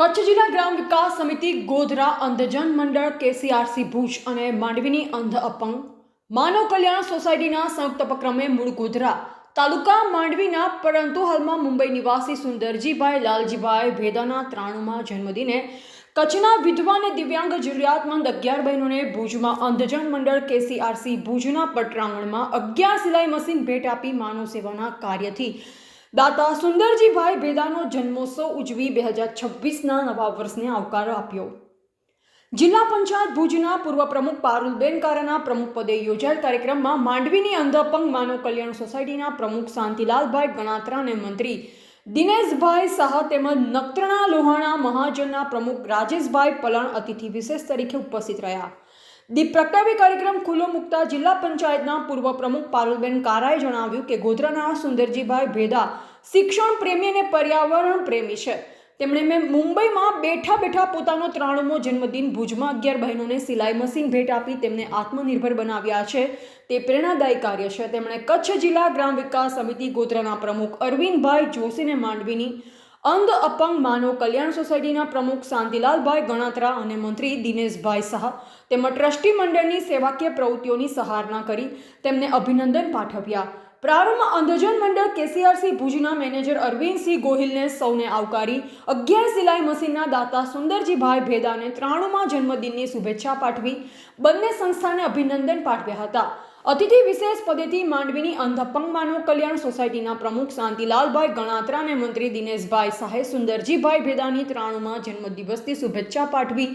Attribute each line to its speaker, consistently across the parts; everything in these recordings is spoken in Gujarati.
Speaker 1: કચ્છ જિલ્લા ગ્રામ વિકાસ સમિતિ ગોધરા અંધજન મંડળ કેસીઆરસી ભુજ અને માંડવીની અંધ અપંગ માનવ કલ્યાણ સોસાયટીના સંયુક્ત ઉપક્રમે મૂળ ગોધરા તાલુકા માંડવીના, પરંતુ હાલમાં મુંબઈ નિવાસી સુંદરજીભાઈ લાલજીભાઈ ભેદાના ત્રાણુમાં જન્મદિને કચ્છના વિધવા અને દિવ્યાંગ જરૂરિયાતમંદ અગિયાર બહેનોને ભુજમાં અંધજન મંડળ કેસીઆરસી ભુજના પટરાંગણમાં અગિયાર સિલાઈ મશીન ભેટ આપી માનવ સેવાના કાર્યથી દાતા સુંદરજીભાઈ ભેદાનો જન્મોત્સવ ઉજવી બે હજાર છવ્વીસના નવા વર્ષને આવકાર આપ્યો. જિલ્લા પંચાયત ભુજના પૂર્વ પ્રમુખ પારુલબેન કારાના પ્રમુખ પદે યોજાયેલ કાર્યક્રમમાં માંડવીની અંધપંગ માનવ કલ્યાણ સોસાયટીના પ્રમુખ શાંતિલાલભાઈ ગણાત્રા અને મંત્રી દિનેશભાઈ શાહ તેમજ નખત્રાણા લોહાણા મહાજનના પ્રમુખ રાજેશભાઈ પલણ અતિથિ વિશેષ તરીકે ઉપસ્થિત રહ્યા. દીપ પ્રગટાવી કાર્યક્રમ ખુલ્લો મૂકતા જિલ્લા પંચાયતના પૂર્વ પ્રમુખ પારુલબેન કારાએ જણાવ્યું કે ગોધરાના સુંદરજીભાઈ ભેદા શિક્ષણ પ્રેમી અને પર્યાવરણ પ્રેમી છે. તેમણે મેં મુંબઈમાં બેઠા બેઠા પોતાનો ત્રાણુમો જન્મદિન ભુજમાં અગિયાર બહેનોને સિલાઈ મશીન ભેટ આપી તેમને આત્મનિર્ભર બનાવ્યા છે. તે પ્રેરણાદાયી કાર્ય છે. તેમણે કચ્છ જિલ્લા ગ્રામ વિકાસ સમિતિ ગોત્રના પ્રમુખ અરવિંદભાઈ જોશીને માંડવીની અંધ અપંગ માનવ કલ્યાણ સોસાયટીના પ્રમુખ શાંતિલાલભાઈ ગણાત્રા અને મંત્રી દિનેશભાઈ શાહ તેમજ ટ્રસ્ટી મંડળની સેવાકીય પ્રવૃત્તિઓની સહારણા કરી તેમને અભિનંદન પાઠવ્યા. પ્રારંભ અંધજન મંડળ કેસીઆરસી ભુજના મેનેજર અરવિંદસિંહ ગોહિલને સૌને આવકારી અગિયાર સિલાઈ મશીનના દાતા સુંદરજીભાઈ ભેદાને ત્રાણુમાં જન્મદિનની શુભેચ્છા પાઠવી બંને સંસ્થાને અભિનંદન પાઠવ્યા હતા. અતિથિ વિશેષ પદેથી માંડવીની અંધપંગ માનવ કલ્યાણ સોસાયટીના પ્રમુખ શાંતિલાલભાઈ ગણાત્રા અને મંત્રી દિનેશભાઈ શાહે સુંદરજીભાઈ ભેદાની ત્રાણુમાં જન્મદિવસની શુભેચ્છા પાઠવી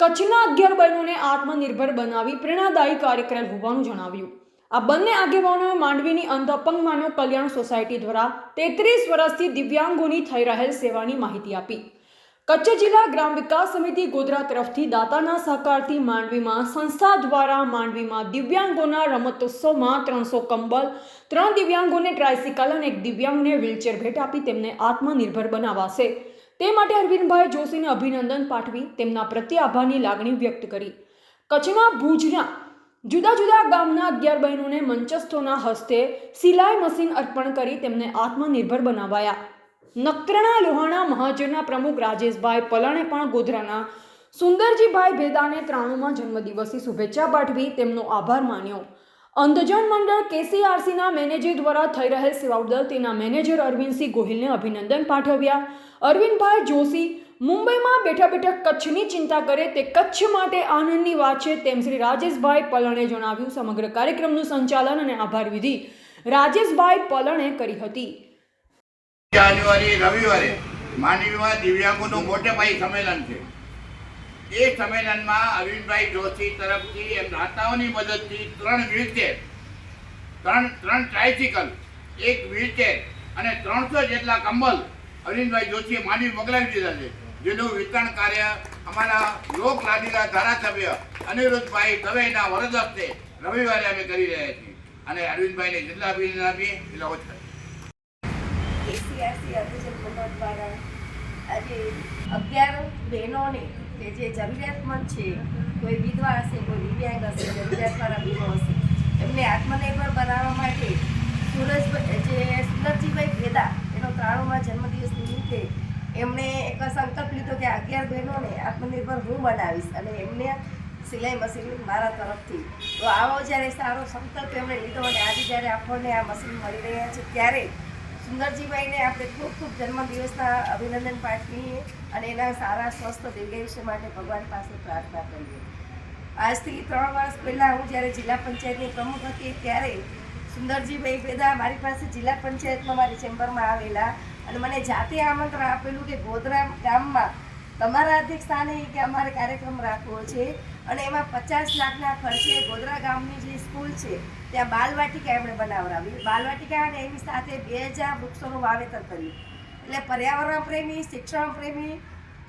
Speaker 1: કચ્છના અગિયાર બહેનોને આત્મનિર્ભર બનાવી પ્રેરણાદાયી કાર્યક્રમ હોવાનું જણાવ્યું. આ બંને આગેવાનોએ માંડવીની અંધ અપંગ માનવ કલ્યાણ સોસાયટી દ્વારા તેત્રીસ વર્ષથી દિવ્યાંગોની થઈ રહેલ સેવાની માહિતી આપી. કચ્છ જિલ્લા ગ્રામ વિકાસ સમિતિ ગોધરા તરફથી દાતાના સહકારથી માંડવીમાં સંસ્થા દ્વારા માંડવીમાં દિવ્યાંગોના રમતોત્સવમાં ત્રણસો કંબલ, ત્રણ દિવ્યાંગોને ટ્રાયસિકલ અને એક દિવ્યાંગને વ્હીલચેર ભેટ આપી તેમને આત્મનિર્ભર બનાવાશે. તે માટે અરવિંદભાઈ જોશીને અભિનંદન પાઠવી તેમના પ્રત્યે આભારની લાગણી વ્યક્ત કરી. કચ્છમાં ભુજના જુદા જુદા ગામના અગિયાર બહેનોને મંચસ્થોના હસ્તે સિલાઈ મશીન અર્પણ કરી તેમને આત્મનિર્ભર બનાવાયા. નકરણા લોહાણા મહાજનના પ્રમુખ રાજેશભાઈ પલણે પણ ગોધરાના સુંદરજીભાઈ ભેદાને ત્રાણુમાં જન્મદિવસની શુભેચ્છા પાઠવી તેમનો આભાર માન્યો. અંધજન મંડળ કેસીઆરસીના મેનેજર દ્વારા થઈ રહેલ સેવા બદલ તેના મેનેજર અરવિંદસિંહ ગોહિલને અભિનંદન પાઠવ્યા. અરવિંદભાઈ જોશી મુંબઈમાં બેઠા બેઠા કચ્છની ચિંતા કરે તે કચ્છ માટે આનંદની વાત છે, તેમ શ્રી રાજેશભાઈ પલણે જણાવ્યું. સમગ્ર કાર્યક્રમનું સંચાલન અને આભાર વિધિ રાજેશભાઈ પલણે કરી હતી.
Speaker 2: જાન્યુઆરી, રવિવારે માંડવીમાં દિવ્યાંગોનું મોટે પાયે સંમેલન છે. એ સંમેલનમાં અરવિંદભાઈ જોશી તરફથી એમ દાતાઓની મદદથી ત્રણ વ્હીલચેર, ત્રણ ત્રણ ટ્રાયસિકલ એક વ્હીલચેર અને ત્રણસો જેટલા કંબલ અરવિંદભાઈ જોશીએ માંડવી મોકલાવી દીધા છે. જેનું વિતરણ કાર્ય અમારા લોક લાડીલા ધારાસભ્ય અનિરુદ્ધભાઈ દવેના વરદ હસ્તે રવિવારે અમે કરી રહ્યા છીએ. અને અરવિંદભાઈને જેટલા અભિનંદન આપીએ, એટલા ઓછા.
Speaker 3: એસીઆરસી કે જે જરૂરિયાતમંદ છે, કોઈ વિધવા હશે, કોઈ દિવ્યાંગ હશે જરૂરિયાતવાળા બહેનો હશે, એમને આત્મનિર્ભર બનાવવા માટે સુરજ જે ભેદા એનો ત્રાણુમાં જન્મદિવસ નિમિત્તે એમણે એક સંકલ્પ લીધો કે અગિયાર બહેનોને આત્મનિર્ભર હું બનાવીશ અને એમને સિલાઈ મશીન મારા તરફથી. તો આવો જ્યારે સારો સંકલ્પ એમણે લીધો અને આજે જ્યારે આપણને આ મશીન મળી રહ્યા છે, ત્યારે સુંદરજીભાઈને આપણે ખૂબ ખૂબ જન્મદિવસના અભિનંદન પાઠવીએ અને એના સારા, સ્વસ્થ દીર્ઘાયુષ્ય માટે ભગવાન પાસે પ્રાર્થના કરીએ. આજથી ત્રણ વર્ષ પહેલાં હું જ્યારે જિલ્લા પંચાયતની પ્રમુખ હતી, ત્યારે સુંદરજીભાઈ પેદા મારી પાસે જિલ્લા પંચાયતમાં મારી ચેમ્બરમાં આવેલા અને મને જાતે આમંત્રણ આપેલું કે ગોધરા ગામમાં તમારા અધ્યક્ષ સ્થાને કે અમારે કાર્યક્રમ રાખવો છે. અને એમાં પચાસ લાખના ખર્ચે ગોધરા ગામની જે સ્કૂલ છે, ત્યાં બાલવાટિકા એમણે બનાવડાવી. બાલવાટિકા અને એની સાથે બે હજાર વૃક્ષોનું વાવેતર કર્યું. એટલે પર્યાવરણ પ્રેમી, શિક્ષણ પ્રેમી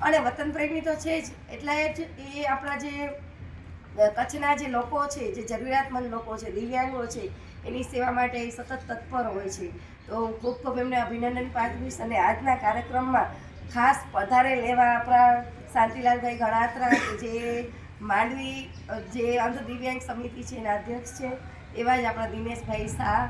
Speaker 3: અને વતન પ્રેમી તો છે જ. એટલે જ એ આપણા જે કચ્છના જે લોકો છે, જે જરૂરિયાતમંદ લોકો છે, દિવ્યાંગો છે એની સેવા માટે સતત તત્પર હોય છે. તો ખૂબ ખૂબ એમને અભિનંદન પાઠવીશ અને આજના કાર્યક્રમમાં ખાસ પધારે લેવા આપણા શાંતિલાલભાઈ ગણાત્રા કે જે માંડવી, જે અંધ દિવ્યાંગ સમિતિ છે એના અધ્યક્ષ છે, એવા જ આપણા દિનેશભાઈ શાહ,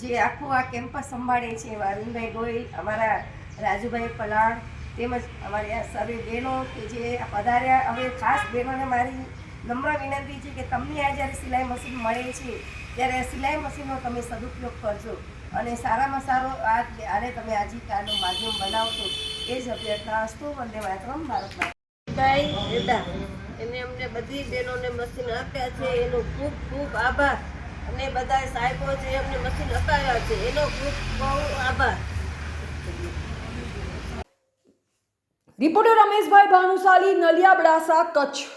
Speaker 3: જે આખું આ કેમ્પસ સંભાળે છે, એવા અરવિંદભાઈ ગોયલ અમારા રાજુભાઈ પલાણ, તેમજ અમારી આ સર્વે બહેનો કે જે પધાર્યા. હવે ખાસ બહેનોને મારી નમ્ર વિનંતી છે કે તમને આ જ્યારે સિલાઈ મશીન મળે છે ત્યારે સિલાઈ મશીનનો તમે સદુપયોગ કરજો. અને સારામાં સારો આ આને તમે આજીવિકાનું માધ્યમ બનાવશો એ જ અભ્યર્થના હસ્તો વંદે માતરમ
Speaker 4: ભારતમાં એને અમને બધી બહેનોને મશીન આપ્યા છે એનો ખૂબ ખૂબ આભાર. અને બધા સાહેબો જે અમને મશીન અપાવ્યા છે એનો ખૂબ બહુ આભાર.
Speaker 1: રિપોર્ટર રમેશભાઈ ભાનુશાલી નલિયા બડાસા કચ્છ.